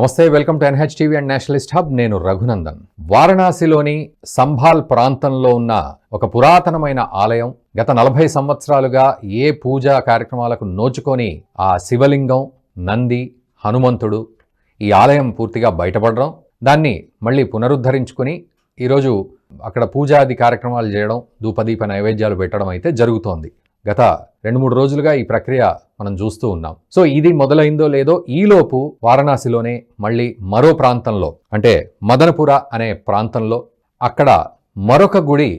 నమస్తే welcome to NH TV and nationalist hub. నేను రఘునందన్. వారణాసిలోని సంభాల్ ప్రాంతంలో ఉన్న ఒక పురాతనమైన ఆలయం గత నలభై సంవత్సరాలుగా ఏ పూజా కార్యక్రమాలకు నోచుకొని ఆ శివలింగం నంది హనుమంతుడు ఈ ఆలయం పూర్తిగా బయటపడడం దాన్ని మళ్ళీ పునరుద్ధరించుకొని ఈరోజు అక్కడ పూజాది కార్యక్రమాలు చేయడం ధూపదీప నైవేద్యాలు పెట్టడం అయితే జరుగుతోంది. గత రెండు మూడు రోజులుగా ఈ ప్రక్రియ మనం చూస్తూ ఉన్నాం. సో ఇది మొదలైందో లేదో ఈలోపు వారణాసిలోనే మళ్ళీ మరో ప్రాంతంలో అంటే మదనపుర అనే ప్రాంతంలో అక్కడ మరొక గుడి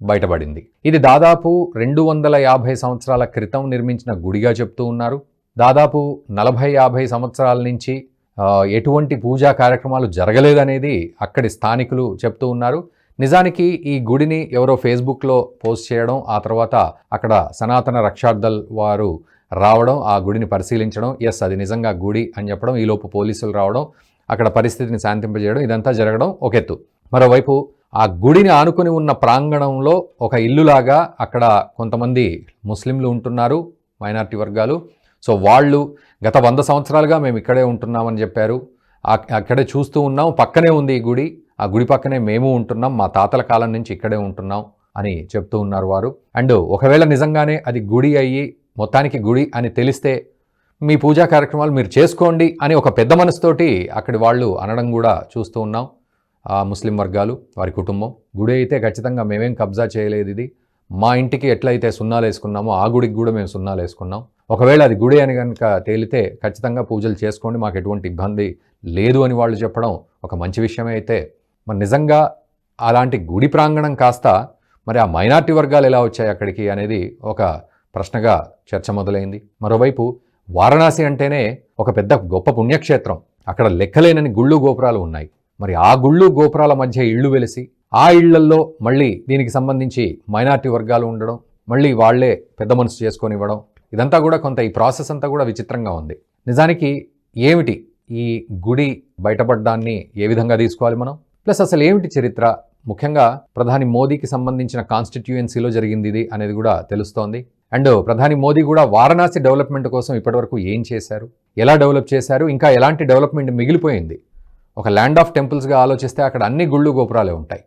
బయటపడింది. ఇది దాదాపు రెండు వందల యాభై సంవత్సరాల క్రితం నిర్మించిన గుడిగా చెప్తూ ఉన్నారు. దాదాపు నలభై యాభై సంవత్సరాల నుంచి ఎటువంటి పూజా కార్యక్రమాలు జరగలేదనేది అక్కడి స్థానికులు చెప్తూ ఉన్నారు. నిజానికి ఈ గుడిని ఎవరో ఫేస్బుక్లో పోస్ట్ చేయడం ఆ తర్వాత అక్కడ సనాతన రక్షార్థల్ వారు రావడం ఆ గుడిని పరిశీలించడం ఎస్ అది నిజంగా గుడి అని చెప్పడం ఈలోపు పోలీసులు రావడం అక్కడ పరిస్థితిని శాంతింపజేయడం ఇదంతా జరగడం ఒక ఎత్తు. మరోవైపు ఆ గుడిని ఆనుకుని ఉన్న ప్రాంగణంలో ఒక ఇల్లులాగా అక్కడ కొంతమంది ముస్లింలు ఉంటున్నారు మైనారిటీ వర్గాలు. సో వాళ్ళు గత వంద సంవత్సరాలుగా మేము ఇక్కడే ఉంటున్నామని చెప్పారు. అక్కడే చూస్తూ ఉన్నాం పక్కనే ఉంది ఈ గుడి. ఆ గుడి పక్కనే మేము ఉంటున్నాం మా తాతల కాలం నుంచి ఇక్కడే ఉంటున్నాం అని చెప్తూ ఉన్నారు వారు. అండ్ ఒకవేళ నిజంగానే అది గుడి అయ్యి మొత్తానికి గుడి అని తెలిస్తే మీ పూజా కార్యక్రమాలు మీరు చేసుకోండి అని ఒక పెద్ద మనసుతోటి అక్కడి వాళ్ళు అనడం కూడా చూస్తూ ఉన్నాం. ఆ ముస్లిం వర్గాలు వారి కుటుంబం. గుడి అయితే ఖచ్చితంగా మేమేం కబ్జా చేయలేదు ఇది. మా ఇంటికి ఎట్లయితే సున్నాలు వేసుకున్నామో ఆ గుడికి కూడా మేము సున్నాలు వేసుకున్నాం. ఒకవేళ అది గుడి అని కనుక తేలితే ఖచ్చితంగా పూజలు చేసుకోండి మాకు ఎటువంటి ఇబ్బంది లేదు అని వాళ్ళు చెప్పడం ఒక మంచి విషయమే అయితే. మరి నిజంగా అలాంటి గుడి ప్రాంగణం కాస్త మరి ఆ మైనార్టీ వర్గాలు ఎలా వచ్చాయి అక్కడికి అనేది ఒక ప్రశ్నగా చర్చ మొదలైంది. మరోవైపు వారణాసి అంటేనే ఒక పెద్ద గొప్ప పుణ్యక్షేత్రం. అక్కడ లెక్కలేనని గుళ్ళు గోపురాలు ఉన్నాయి. మరి ఆ గుళ్ళు గోపురాల మధ్య ఇళ్ళు వెలిసి ఆ ఇళ్ళల్లో మళ్ళీ దీనికి సంబంధించి మైనార్టీ వర్గాలు ఉండడం మళ్ళీ వాళ్ళే పెద్ద మనసు చేసుకొని ఇవ్వడం ఇదంతా కూడా కొంత ఈ ప్రాసెస్ అంతా కూడా విచిత్రంగా ఉంది. నిజానికి ఏమిటి ఈ గుడి బయటపడ్డాన్ని ఏ విధంగా తీసుకోవాలి మనం? ప్లస్ అసలు ఏమిటి చరిత్ర? ముఖ్యంగా ప్రధాని మోదీకి సంబంధించిన కాన్స్టిట్యుయెన్సీలో జరిగింది ఇది అనేది కూడా తెలుస్తోంది. అండ్ ప్రధాని మోదీ కూడా వారణాసి డెవలప్మెంట్ కోసం ఇప్పటివరకు ఏం చేశారు? ఎలా డెవలప్ చేశారు? ఇంకా ఎలాంటి డెవలప్మెంట్ మిగిలిపోయింది? ఒక ల్యాండ్ ఆఫ్ టెంపుల్స్గా ఆలోచిస్తే అక్కడ అన్ని గుళ్ళు గోపురాలే ఉంటాయి.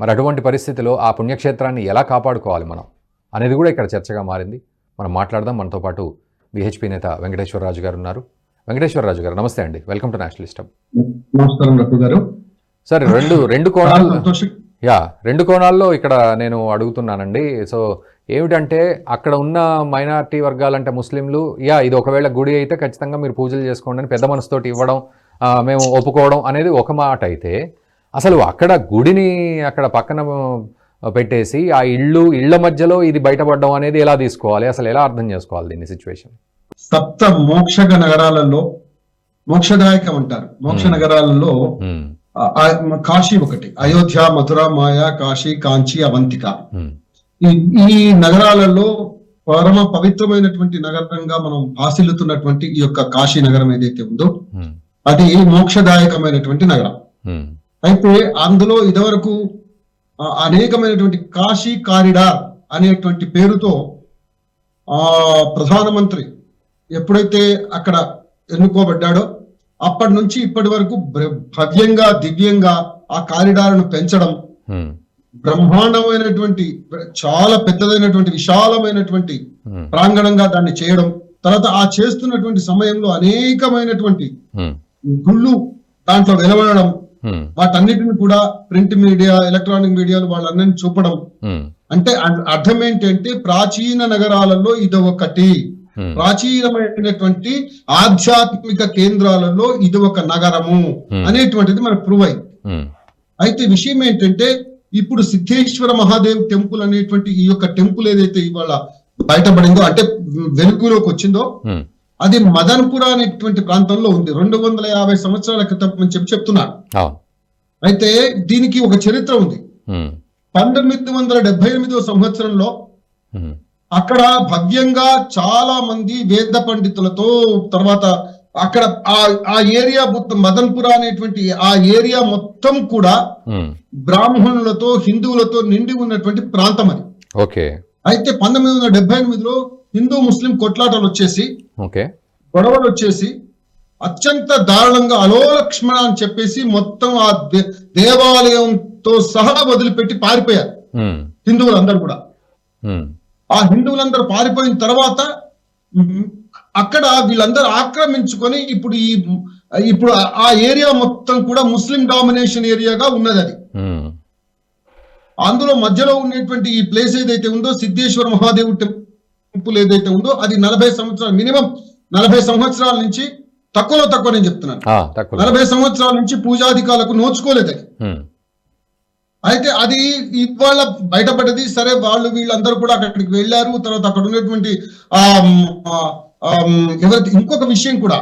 మరి అటువంటి పరిస్థితిలో ఆ పుణ్యక్షేత్రాన్ని ఎలా కాపాడుకోవాలి మనం? అనేది కూడా ఇక్కడ చర్చగా మారింది. మనం మాట్లాడదాం. మనతో పాటు బీహెచ్పీ నేత వెంకటేశ్వరరాజు గారు ఉన్నారు. వెంకటేశ్వరరాజు గారు నమస్తే అండి. వెల్కమ్ టు నేషనల్ ఇష్టం నమస్కారం గారు. సార్ రెండు రెండు కోణాలు. యా రెండు కోణాల్లో ఇక్కడ నేను అడుగుతున్నానండి. సో ఏమిటంటే అక్కడ ఉన్న మైనారిటీ వర్గాలంటే ముస్లింలు యా ఇది ఒకవేళ గుడి అయితే ఖచ్చితంగా మీరు పూజలు చేసుకోండి అని పెద్ద మనసుతోటి ఇవ్వడం మేము ఒప్పుకోవడం అనేది ఒక మాట అయితే అసలు అక్కడ గుడిని అక్కడ పక్కన పెట్టేసి ఆ ఇళ్ళు ఇళ్ళ మధ్యలో ఇది బయటపడడం అనేది ఎలా తీసుకోవాలి? అసలు ఎలా అర్థం చేసుకోవాలి దీన్ని సిచ్యువేషన్ సప్త మోక్షగ నగరాలలో మోక్షదాయకం అంటారు. మోక్ష Hmm. నగరాలలో ఆ కాశీ ఒకటి. అయోధ్య మధుర మాయ కాశీ కాంచి అవంతిక. ఈ ఈ నగరాలలో పరమ పవిత్రమైనటువంటి నగరంగా మనం ఆశిల్లుతున్నటువంటి ఈ యొక్క కాశీ నగరం ఏదైతే ఉందో అది మోక్షదాయకమైనటువంటి నగరం. అయితే అందులో ఇదివరకు అనేకమైనటువంటి కాశీ కారిడార్ అనేటువంటి పేరుతో ఆ ప్రధానమంత్రి ఎప్పుడైతే అక్కడ ఎన్నుకోబడ్డాడో అప్పటి నుంచి ఇప్పటి వరకు భవ్యంగా దివ్యంగా ఆ కారిడార్ను పెంచడం బ్రహ్మాండమైనటువంటి చాలా పెద్దదైనటువంటి విశాలమైనటువంటి ప్రాంగణంగా దాన్ని చేయడం తర్వాత ఆ చేస్తున్నటువంటి సమయంలో అనేకమైనటువంటి గుళ్ళు దాంట్లో వెలువడడం వాటన్నిటిని కూడా ప్రింట్ మీడియా ఎలక్ట్రానిక్ మీడియాలు వాళ్ళన్నీ చూపడం. అంటే అర్థం ఏంటంటే ప్రాచీన నగరాలలో ఇది ఒకటి ప్రాచీనమైనటువంటి ఆధ్యాత్మిక కేంద్రాలలో ఇది ఒక నగరము అనేటువంటిది మనకు ప్రూవ్ అయింది. అయితే విషయం ఏంటంటే ఇప్పుడు సిద్ధేశ్వర మహాదేవ్ టెంపుల్ అనేటువంటి ఈ యొక్క టెంపుల్ ఏదైతే ఇవాళ బయటపడిందో అంటే వెలుగులోకి వచ్చిందో అది మదన్పుర అనేటువంటి ప్రాంతంలో ఉంది. రెండు వందల యాభై సంవత్సరాల క్రితం అని చెప్పి చెప్తున్నారు. అయితే దీనికి ఒక చరిత్ర ఉంది. పంతొమ్మిది వందల డెబ్బై ఎనిమిదో సంవత్సరంలో అక్కడ భవ్యంగా చాలా మంది వేద పండితులతో తర్వాత అక్కడ ఆ ఆ ఏరియా మొత్తం మదన్పుర అనేటువంటి ఆ ఏరియా మొత్తం కూడా బ్రాహ్మణులతో హిందువులతో నిండి ఉన్నటువంటి ప్రాంతం అది. ఓకే. అయితే పంతొమ్మిది వందల డెబ్బై ఎనిమిదిలో హిందూ ముస్లిం కొట్లాటలు వచ్చేసి ఓకే. గొడవలు వచ్చేసి అత్యంత దారుణంగా అలోలక్ష్మణ అని చెప్పేసి మొత్తం ఆ దే- దేవాలయంతో సహా వదిలిపెట్టి పారిపోయారు. ఉమ్, హిందువులందరూ కూడా. ఉమ్, ఆ హిందువులందరూ పారిపోయిన తర్వాత అక్కడ వీళ్ళందరూ ఆక్రమించుకొని ఇప్పుడు ఈ ఇప్పుడు ఆ- ఏరియా మొత్తం కూడా ముస్లిం డామినేషన్ ఏరియాగా ఉన్నది అది. అందులో మధ్యలో ఉండేటువంటి ఈ ప్లేస్ ఏదైతే ఉందో సిద్ధేశ్వర మహాదేవ్ టెంపుల్ ఏదైతే ఉందో అది నలభై సంవత్సరాలు మినిమం నలభై సంవత్సరాల నుంచి తక్కువలో తక్కువ నేను చెప్తున్నాను. నలభై సంవత్సరాల నుంచి పూజాధికారులకు నోచుకోలేదు అది. అయితే అది ఇవాళ బయటపడ్డది. సరే వాళ్ళు వీళ్ళందరూ కూడా అక్కడికి వెళ్ళారు. తర్వాత అక్కడ ఉన్నటువంటి ఆ ఎవరి ఇంకొక విషయం కూడా.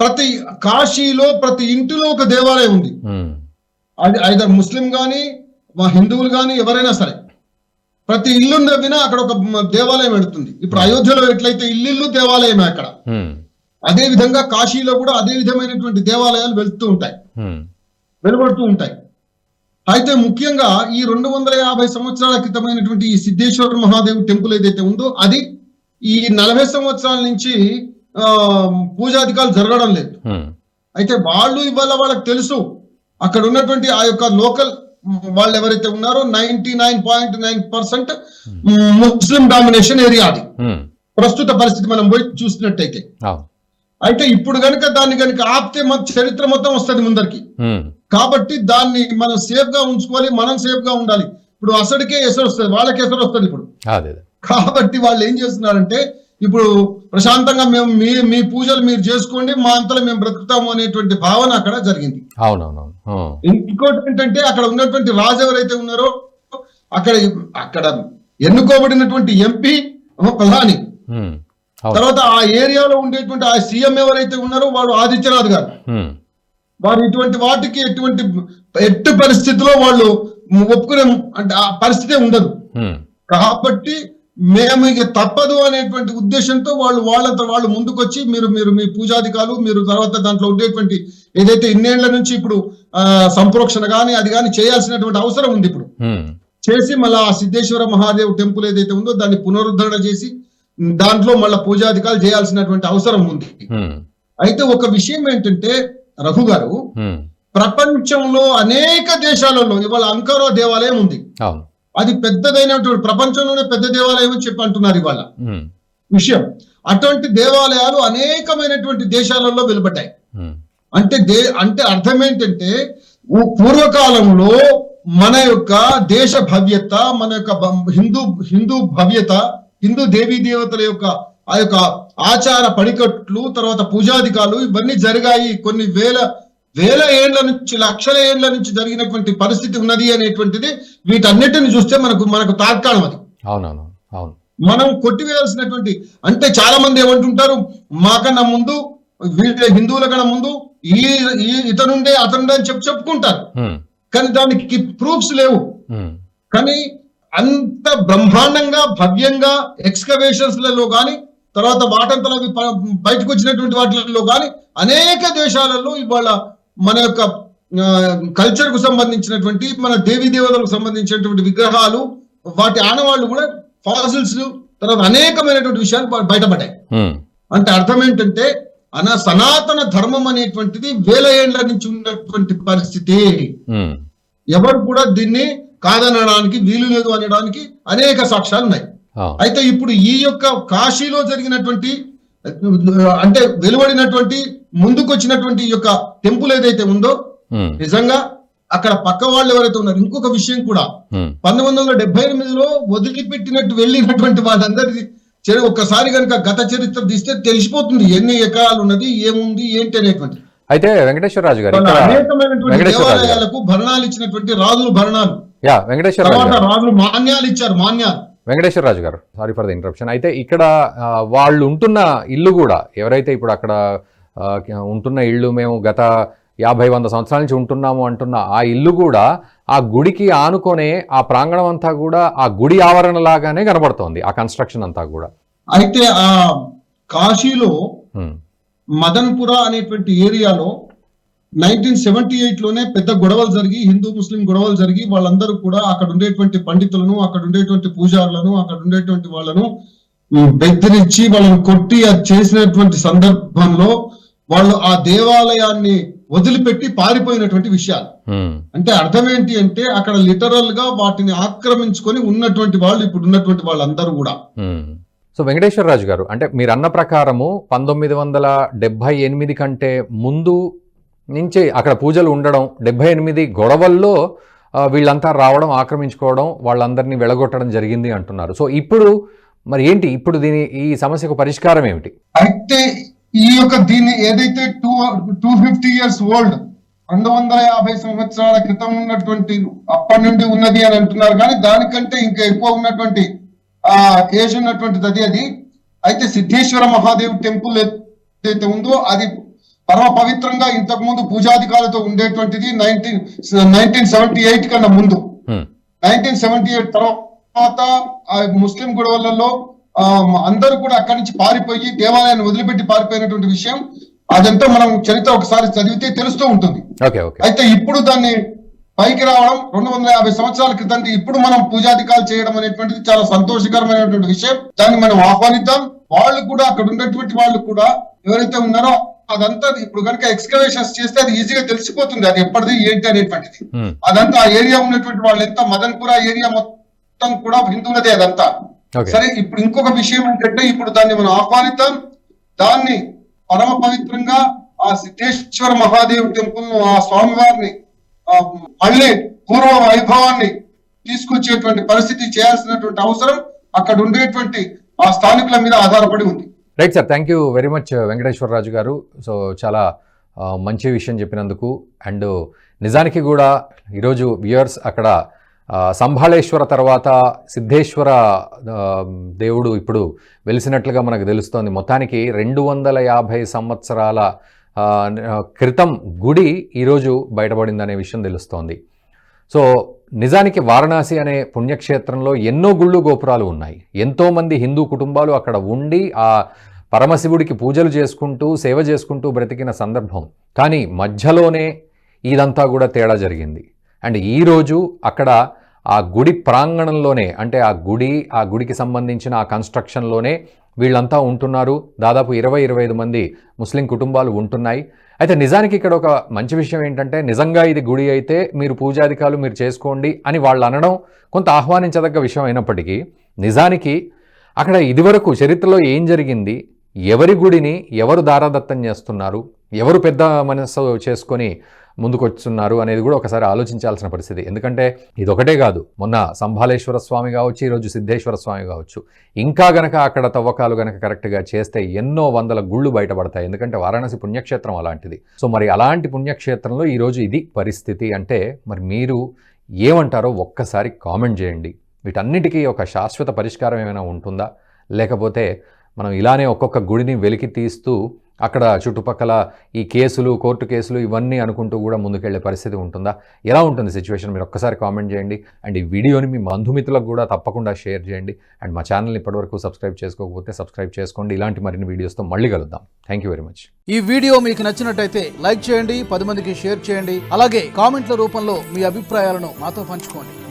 ప్రతి కాశీలో ప్రతి ఇంటిలో ఒక దేవాలయం ఉంది. అది ఐదర్ ముస్లిం గాని మా హిందువులు గాని ఎవరైనా సరే. ప్రతి ఇల్లు నవ్వినా అక్కడ ఒక దేవాలయం పెడుతుంది ఇప్పుడు అయోధ్యలో ఎట్లయితే ఇల్లు దేవాలయమే అక్కడ. అదే విధంగా కాశీలో కూడా అదే విధమైనటువంటి దేవాలయాలు వెళ్తూ ఉంటాయి. వెలువడుతూ ఉంటాయి. అయితే ముఖ్యంగా ఈ రెండు వందల యాభై సంవత్సరాల క్రితమైనటువంటి ఈ సిద్ధేశ్వర మహాదేవ్ టెంపుల్ ఏదైతే ఉందో అది ఈ నలభై సంవత్సరాల నుంచి ఆ పూజాధికారులు జరగడం లేదు. అయితే వాళ్ళు ఇవాళ వాళ్ళకి తెలుసు అక్కడ ఉన్నటువంటి ఆ యొక్క లోకల్ వాళ్ళు ఎవరైతే ఉన్నారో ninety nine point nine percent ముస్లిం డామినేషన్ ఏరియా అది. ప్రస్తుత పరిస్థితి మనం పోయి చూసినట్టయితే. అయితే ఇప్పుడు గనుక దాన్ని గనుక ఆపితే మన చరిత్ర మొత్తం వస్తుంది ముందరికి. కాబట్టి దాన్ని మనం సేఫ్గా ఉంచుకోవాలి మనం సేఫ్గా ఉండాలి. ఇప్పుడు అసడికే ఎసరు వస్తుంది వాళ్ళకి ఎసరు వస్తుంది ఇప్పుడు. కాబట్టి వాళ్ళు ఏం చేస్తున్నారంటే ఇప్పుడు ప్రశాంతంగా మేము మీ మీ పూజలు మీరు చేసుకోండి మా అంతలో మేము బ్రతుకుతాము అనేటువంటి భావన అక్కడ జరిగింది. ఇంకోటి ఏంటంటే అక్కడ ఉన్నటువంటి రాజు ఎవరైతే ఉన్నారో అక్కడ అక్కడ ఎన్నుకోబడినటువంటి ఎంపీ ప్రధాని. తర్వాత ఆ ఏరియాలో ఉండేటువంటి ఆ సీఎం ఎవరైతే ఉన్నారో వాడు ఆదిత్యనాథ్ గారు. వారు ఇటువంటి వాటికి ఎటువంటి ఎట్టి పరిస్థితిలో వాళ్ళు ఒప్పుకునే అంటే ఆ పరిస్థితే ఉండదు. కాబట్టి మేము ఇక తప్పదు అనేటువంటి ఉద్దేశంతో వాళ్ళు వాళ్ళంతా వాళ్ళు ముందుకొచ్చి మీరు మీరు మీ పూజాధికారులు మీరు తర్వాత దాంట్లో ఉండేటువంటి ఏదైతే ఇన్నేళ్ళ నుంచి ఇప్పుడు ఆ, సంప్రోక్షణ గాని అది గాని చేయాల్సినటువంటి అవసరం ఉంది ఇప్పుడు. చేసి మళ్ళీ ఆ సిద్ధేశ్వర మహాదేవ్ టెంపుల్ ఏదైతే ఉందో దాన్ని పునరుద్ధరణ చేసి దాంట్లో మళ్ళీ పూజాధికారులు చేయాల్సినటువంటి అవసరం ఉంది. అయితే ఒక విషయం ఏంటంటే రఘు గారు ప్రపంచంలో అనేక దేశాలలో ఇవాళ అంకారా దేవాలయం ఉంది. అది పెద్దదైనటువంటి ప్రపంచంలోనే పెద్ద దేవాలయం అని చెప్పి అంటున్నారు ఇవాళ. విషయం అటువంటి దేవాలయాలు అనేకమైనటువంటి దేశాలలో వెలువడ్డాయి. ఉమ్, అంటే దే అంటే అర్థం ఏంటంటే పూర్వకాలంలో మన యొక్క దేశ భవ్యత మన యొక్క హిందూ హిందూ భవ్యత హిందూ దేవీ దేవతల యొక్క ఆ యొక్క ఆచార పడికట్లు తర్వాత పూజాధికాలు ఇవన్నీ జరిగాయి. కొన్ని వేల వేల ఏండ్ల నుంచి లక్షల ఏండ్ల నుంచి జరిగినటువంటి పరిస్థితి ఉన్నది అనేటువంటిది వీటన్నిటిని చూస్తే మనకు మనకు తాత్కాలం అది. అవునవును అవును. మనం కొట్టివేయాల్సినటువంటి అంటే చాలా మంది ఏమంటుంటారు మాకన్నా ముందు వీళ్ళ హిందువుల కన్నా ముందు ఈ ఈ ఇతనుండే అతనుండే అని చెప్పి చెప్పుకుంటారు. కానీ దానికి ప్రూఫ్స్ లేవు. కానీ అంత బ్రహ్మాండంగా భవ్యంగా ఎక్స్కవేషన్స్లలో కానీ తర్వాత వాటంతలు బయటకు వచ్చినటువంటి వాటిలలో కానీ అనేక దేశాలలో ఇవాళ మన యొక్క కల్చర్కు సంబంధించినటువంటి మన దేవీ దేవతలకు సంబంధించినటువంటి విగ్రహాలు వాటి ఆనవాళ్ళు కూడా ఫాసిల్స్ తర్వాత అనేకమైనటువంటి విషయాలు బయటపడ్డాయి. అంటే అర్థం ఏంటంటే అన సనాతన ధర్మం అనేటువంటిది వేల ఏళ్ళ నుంచి ఉన్నటువంటి పరిస్థితి. ఎవరు కూడా దీన్ని కాదనడానికి వీలు లేదు అనడానికి అనేక సాక్ష్యాలు ఉన్నాయి అయితే ఇప్పుడు ఈ యొక్క కాశీలో జరిగినటువంటి అంటే వెలువడినటువంటి ముందుకొచ్చినటువంటి యొక్క టెంపుల్ ఏదైతే ఉందో నిజంగా అక్కడ పక్క వాళ్ళు ఎవరైతే ఉన్నారు ఇంకొక విషయం కూడా. పంతొమ్మిది వందల డెబ్బై ఎనిమిదిలో వదిలిపెట్టినట్టు వెళ్ళినటువంటి వాళ్ళందరిది ఒక్కసారి కనుక గత చరిత్ర తీస్తే తెలిసిపోతుంది ఎన్ని ఎకరాలు ఉన్నది ఏముంది ఏంటి అనేటువంటి అయితే వెంకటేశ్వరరాజు గారు అనేకమైనటువంటి. దేవాలయాలకు భరణాలు ఇచ్చినటువంటి రాజులు భరణాలు. తర్వాత రాజులు మాన్యాలు ఇచ్చారు మాన్యాలు. వెంకటేశ్వరరాజు గారు. సారీ ఫర్ ద ఇంటరప్షన్ అయితే ఇక్కడ వాళ్ళు ఉంటున్న ఇల్లు కూడా ఎవరైతే ఇప్పుడు అక్కడ ఉంటున్న ఇల్లు మేము గత యాభై వంద సంవత్సరాల నుంచి ఉంటున్నాము అంటున్న ఆ ఇల్లు కూడా ఆ గుడికి ఆనుకొనే ఆ ప్రాంగణం అంతా కూడా ఆ గుడి ఆవరణ లాగానే కనబడుతోంది ఆ కన్స్ట్రక్షన్ అంతా కూడా. అయితే ఆ కాశీలో మదన్పుర అనేటువంటి ఏరియాలో నైన్టీన్ సెవెంటీ ఎయిట్లోనే పెద్ద గొడవలు జరిగి హిందూ ముస్లిం గొడవలు జరిగి వాళ్ళందరూ కూడా అక్కడ ఉండేటువంటి పండితులను అక్కడ ఉండేటువంటి పూజారులను అక్కడ ఉండేటువంటి వాళ్ళను బెదిరించి వాళ్ళని కొట్టి అది చేసినటువంటి సందర్భంలో వాళ్ళు ఆ దేవాలయాన్ని వదిలిపెట్టి పారిపోయినటువంటి విషయాలు. అంటే అర్థం ఏంటి అంటే అక్కడ లిటరల్గా వాటిని ఆక్రమించుకొని ఉన్నటువంటి వాళ్ళు ఇప్పుడు ఉన్నటువంటి వాళ్ళందరూ కూడా. సో వెంకటేశ్వరరాజు గారు అంటే మీరు అన్న ప్రకారము పంతొమ్మిది వందల డెబ్భై ఎనిమిది కంటే ముందు నుంచి అక్కడ పూజలు ఉండడం డెబ్భై ఎనిమిది గొడవల్లో వీళ్ళంతా రావడం ఆక్రమించుకోవడం వాళ్ళందరినీ వెళ్ళగొట్టడం జరిగింది అంటున్నారు. సో ఇప్పుడు మరి ఏంటి? ఇప్పుడు దీని ఈ సమస్యకు పరిష్కారం ఏమిటి? అయితే ఈ యొక్క దీన్ని ఏదైతే two two fifty years old రెండు వందల యాభై సంవత్సరాల క్రితం ఉన్నటువంటి అప్పటి నుండి ఉన్నది అని అంటున్నారు. కానీ దానికంటే ఇంకా ఎక్కువ ఉన్నటువంటి ఆ ఏజ్ ఉన్నటువంటిది అది అది. అయితే సిద్ధేశ్వర మహాదేవ్ టెంపుల్ ఏదైతే ఉందో అది పరమ పవిత్రంగా ఇంతకు ముందు పూజాధికారులతో ఉండేటువంటిది నైన్టీన్ నైన్టీన్ సెవెంటీ ఎయిట్ కన్నా ముందు. ఉమ్, నైన్టీన్ సెవెంటీ ఎయిట్ తర్వాత ఆ ముస్లిం గొడవలలో ఆ, అందరూ కూడా అక్కడి నుంచి పారిపోయి దేవాలయాన్ని వదిలిపెట్టి పారిపోయినటువంటి విషయం అదంతా మనం చరిత్ర ఒకసారి చదివితే తెలుస్తూ ఉంటుంది. అయితే ఇప్పుడు దాన్ని పైకి రావడం రెండు వందల యాభై సంవత్సరాల క్రితం ఇప్పుడు మనం పూజాధికాలు చేయడం అనేటువంటిది చాలా సంతోషకరమైనటువంటి విషయం. దాన్ని మనం ఆహ్వానిద్దాం. వాళ్ళు కూడా అక్కడ ఉన్నటువంటి వాళ్ళు కూడా ఎవరైతే ఉన్నారో అదంతా ఇప్పుడు కనుక ఎక్స్కవేషన్స్ చేస్తే అది ఈజీగా తెలిసిపోతుంది. అది ఎప్పటిది ఏంటి అనేటువంటిది. అదంతా ఆ ఏరియా ఉన్నటువంటి వాళ్ళు ఎంత మదన్పుర ఏరియా మొత్తం కూడా హిందువులదే అదంతా. సరే ఇప్పుడు ఇంకొక విషయం ఏంటంటే ఇప్పుడు దాన్ని మనం ఆహ్వానిద్దాం. దాన్ని పరమ పవిత్రంగా ఆ సిద్ధేశ్వర మహాదేవ్ టెంపుల్ను ఆ స్వామివారిని ఆ, మళ్ళీ పూర్వ వైభవాన్ని తీసుకొచ్చేటువంటి పరిస్థితి చేయాల్సినటువంటి అవసరం అక్కడ ఉండేటువంటి ఆ స్థానికుల మీద ఆధారపడి ఉంది. Right sir thank you very much Venkateswararaju గారు. సో చాలా uh, మంచి విషయం చెప్పినందుకు. అండ్ uh, నిజానికి కూడా ఈరోజు వ్యూయర్స్ అక్కడ సంభాళేశ్వర తర్వాత సిద్ధేశ్వర దేవుడు ఇప్పుడు వెలిసినట్లుగా మనకు తెలుస్తోంది. మొత్తానికి రెండు వందల యాభై సంవత్సరాల క్రితం గుడి ఈరోజు బయటపడిందనే విషయం తెలుస్తోంది. సో నిజానికి వారణాసి అనే పుణ్యక్షేత్రంలో ఎన్నో గుళ్ళు గోపురాలు ఉన్నాయి. ఎంతోమంది హిందూ కుటుంబాలు అక్కడ ఉండి ఆ పరమశివుడికి పూజలు చేసుకుంటూ సేవ చేసుకుంటూ బ్రతికిన సందర్భం. కానీ మధ్యలోనే ఇదంతా కూడా తేడా జరిగింది. అండ్ ఈరోజు అక్కడ ఆ గుడి ప్రాంగణంలోనే అంటే ఆ గుడి ఆ గుడికి సంబంధించిన ఆ కన్స్ట్రక్షన్లోనే వీళ్ళంతా ఉంటున్నారు. దాదాపు ఇరవై ఇరవై ఐదు మంది ముస్లిం కుటుంబాలు ఉంటున్నాయి. అయితే నిజానికి ఇక్కడ ఒక మంచి విషయం ఏంటంటే నిజంగా ఇది గుడి అయితే మీరు పూజాధికారులు మీరు చేసుకోండి అని వాళ్ళు అనడం కొంత ఆహ్వానించదగ్గ విషయం అయినప్పటికీ నిజానికి అక్కడ ఇదివరకు చరిత్రలో ఏం జరిగింది? ఎవరి గుడిని ఎవరు దారాదత్తం చేస్తున్నారు? ఎవరు పెద్ద మనసు చేసుకొని ముందుకొస్తున్నారు అనేది కూడా ఒకసారి ఆలోచించాల్సిన పరిస్థితి. ఎందుకంటే ఇది ఒకటే కాదు. మొన్న సంభాలేశ్వర స్వామి కావచ్చు ఈరోజు సిద్ధేశ్వర స్వామి కావచ్చు. ఇంకా గనక అక్కడ తవ్వకాలు గనక కరెక్ట్గా చేస్తే ఎన్నో వందల గుళ్ళు బయటపడతాయి. ఎందుకంటే వారాణసి పుణ్యక్షేత్రం అలాంటిది. సో మరి అలాంటి పుణ్యక్షేత్రంలో ఈరోజు ఇది పరిస్థితి అంటే మరి మీరు ఏమంటారో ఒక్కసారి కామెంట్ చేయండి. వీటన్నిటికీ ఒక శాశ్వత పరిష్కారం ఏమైనా ఉంటుందా? లేకపోతే మనం ఇలానే ఒక్కొక్క గుడిని వెలికి తీస్తూ అక్కడ చుట్టుపక్కల ఈ కేసులు కోర్టు కేసులు ఇవన్నీ అనుకుంటూ కూడా ముందుకెళ్ళే పరిస్థితి ఉంటుందా? ఎలా ఉంటుంది సిచ్యువేషన్? మీరు ఒక్కసారి కామెంట్ చేయండి. అండ్ ఈ వీడియోని మీ బంధుమిత్రులకు కూడా తప్పకుండా షేర్ చేయండి. అండ్ మా ఛానల్ని ఇప్పటివరకు సబ్స్క్రైబ్ చేసుకోకపోతే సబ్స్క్రైబ్ చేసుకోండి. ఇలాంటి మరిన్ని వీడియోస్తో మళ్ళీ కలుద్దాం. థ్యాంక్ యూ వెరీ మచ్ ఈ వీడియో మీకు నచ్చినట్టయితే లైక్ చేయండి పది మందికి షేర్ చేయండి. అలాగే కామెంట్ల రూపంలో మీ అభిప్రాయాలను మాతో పంచుకోండి.